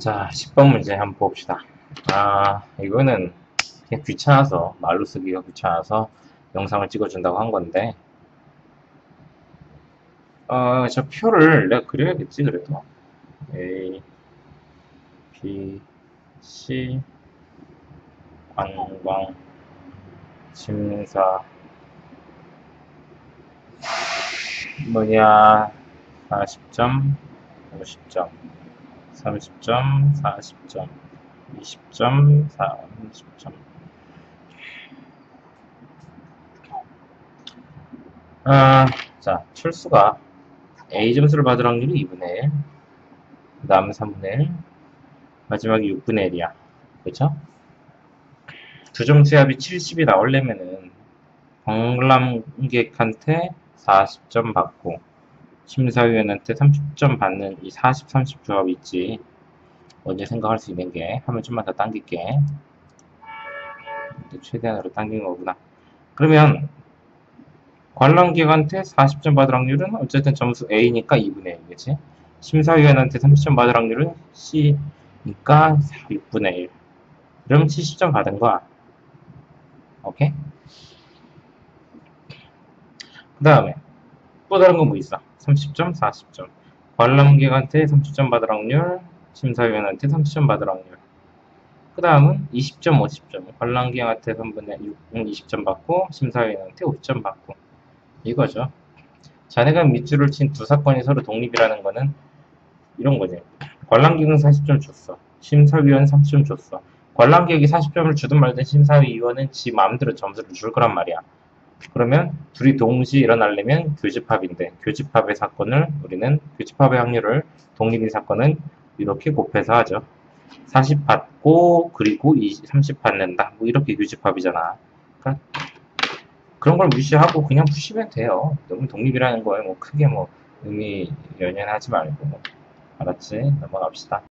자, 10번 문제 한번 봅시다. 아, 이거는 그냥 귀찮아서, 말로 쓰기가 귀찮아서 영상을 찍어준다고 한 건데, 어, 저 표를 내가 그려야겠지, 그래도. A, B, C, 관광, 심사, 뭐냐, 40점, 50점. 30점, 40점, 20점, 30점. 아, 자, 철수가 A 점수를 받을 확률이 2분의 1, 그 다음에 3분의 1, 마지막에 6분의 1이야. 그쵸? 두 점수의 합이 70이 나오려면은 관람객한테 40점 받고 심사위원한테 30점 받는 이 40, 30 조합 있지. 먼저 생각할 수 있는 게 화면 좀만 더 당길게. 최대한으로 당긴 거구나. 그러면 관람객한테 40점 받을 확률은 어쨌든 점수 A니까 2분의 1이겠지. 심사위원한테 30점 받을 확률은 C니까 6분의 1. 그럼 70점 받은 거야. 오케이? 그 다음에 또 다른 거뭐 있어? 30점, 40점. 관람객한테 30점 받을 확률, 심사위원한테 30점 받을 확률. 그 다음은 20점, 50점. 관람객한테 3분의 6, 20점 받고, 심사위원한테 50점 받고. 이거죠. 자네가 밑줄을 친 두 사건이 서로 독립이라는 거는 이런 거지. 관람객은 40점 줬어. 심사위원 30점 줬어. 관람객이 40점을 주든 말든 심사위원은 지 마음대로 점수를 줄 거란 말이야. 그러면 둘이 동시에 일어나려면 교집합인데 교집합의 사건을 우리는 교집합의 확률을 독립인 사건은 이렇게 곱해서 하죠. 40 받고 그리고 20, 30 받는다. 뭐 이렇게 교집합이잖아. 그러니까 그런 걸 무시하고 그냥 푸시면 돼요. 너무 독립이라는 거에 뭐 크게 뭐 의미 연연하지 말고 알았지? 넘어갑시다.